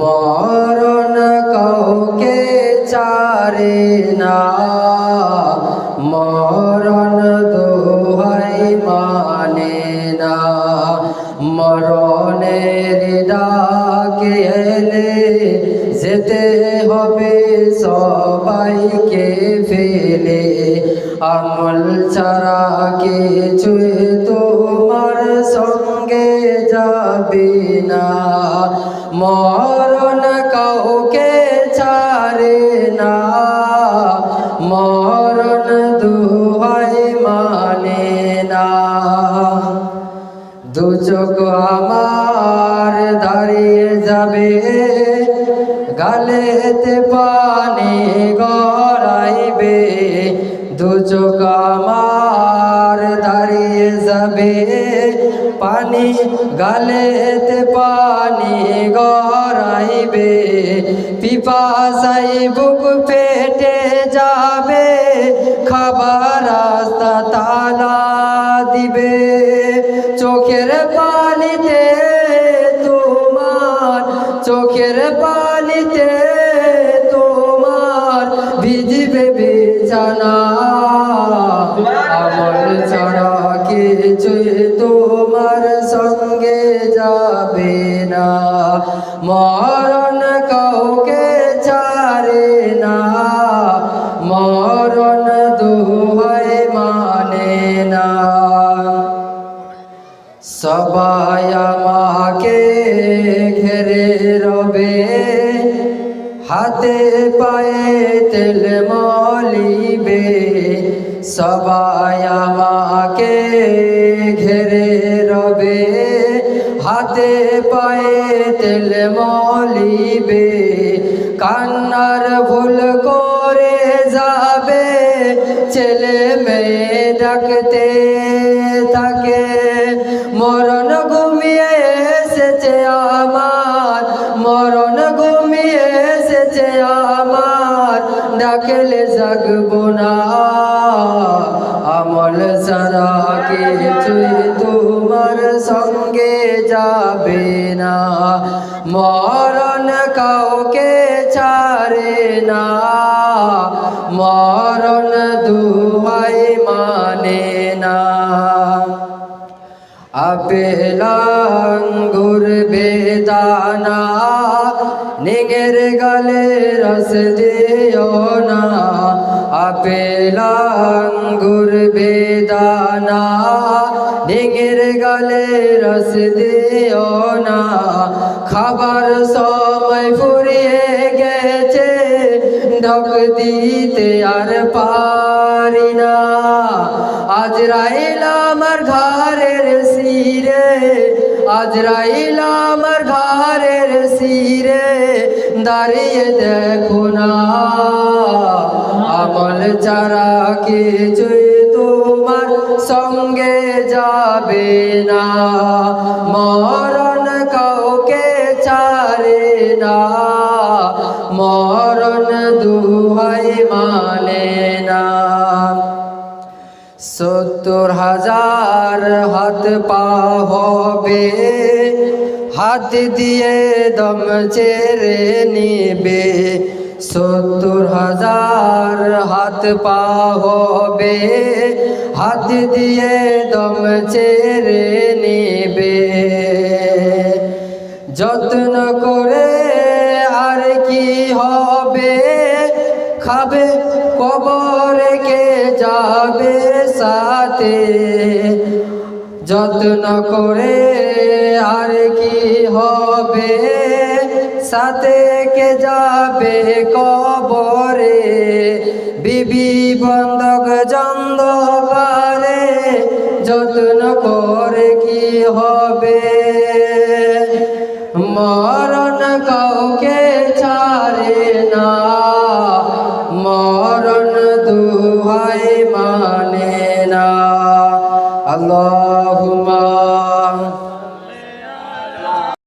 মরণ কাউকে চারে না। মরণ দোহাই মানে না। মরণের ডাকে এলে যেতে হবে সবাইকে ফেলে। আমল ছাড়া কিছু তোমার সঙ্গে যাবে না। মরণ কাউকে ছাড়ে না। মরণ দুহাই মানে না। দু চোখ আমার দাঁড়িয়ে যাবে, গালেতে পানি গড়াইবে। দু চোখ আমার দাঁড়িয়ে যাবে পানি, গালেতে পানি গড়াইবে। পিপাসাই বুক পেটে যাবে, খাবার রাস্তা তালা দিবে। চোখের পানিতে তোমার, চোখের পানিতে তোমার ভিজবে বিছানা। আমল ছাড়া কিছুই মরণ কাউকে ছাড়ে না, মরণ দুহাই মানে না। সবাই আমাকে ঘেরে রবে, হাতে পায়ে তেল মলিবে। সবাই আমাকে ঘেরে রবে হাতে পায়ে তেল মলিবে, কান্নার ভুল করে যাবে, ছেলে মেয়ে ডাকতে থাকে। মরণ ঘুমিয়ে এসেছে আমার, মরণ ঘুমিয়ে এসেছে আমার, ডাকলে জাগবো না। আমল সারা কিছুই তোমার সঙ্গে যাবে না। মরণ কাউকে ছাড়ে না। মরণ দুহাই মানে না। আপেল আঙ্গুর বেদানা নিগের গালে রস দিও না আপেল বেদানা নিগের গালে রস দিও না। খাবার সময় ফুরিয়ে গেছে, ঢক দিতে আর পারি না। আজ রাইল আমার ঘরের সিরে আজ রাইল আমার ঘরের সিরে দাঁড়িয়ে দেখো না। আমল চারা কিছুই তোমার সঙ্গে যাবে না। মরণ কাউকে চারে না। মরণ দুহাই মানে না। সত্তর হাজার হাত পা হবে, হাত দিয়ে দম চেরে নিবে। সত্তর হাজার হাত পা হবে। হাত দিয়ে দম চেরে নিবে। যত্ন করে আর কি হবে? খাবে কবরে কে যাবে সাথে? যত্ন করে আর কি হবে? সাথে কে যাবে কবরে? বিবি বন্ধক জন্দ পারে যত্ন করে কি হবে? মরণ কাউকে ছাড়ে না। মরণ দুহাই মানে না। আল্লাহ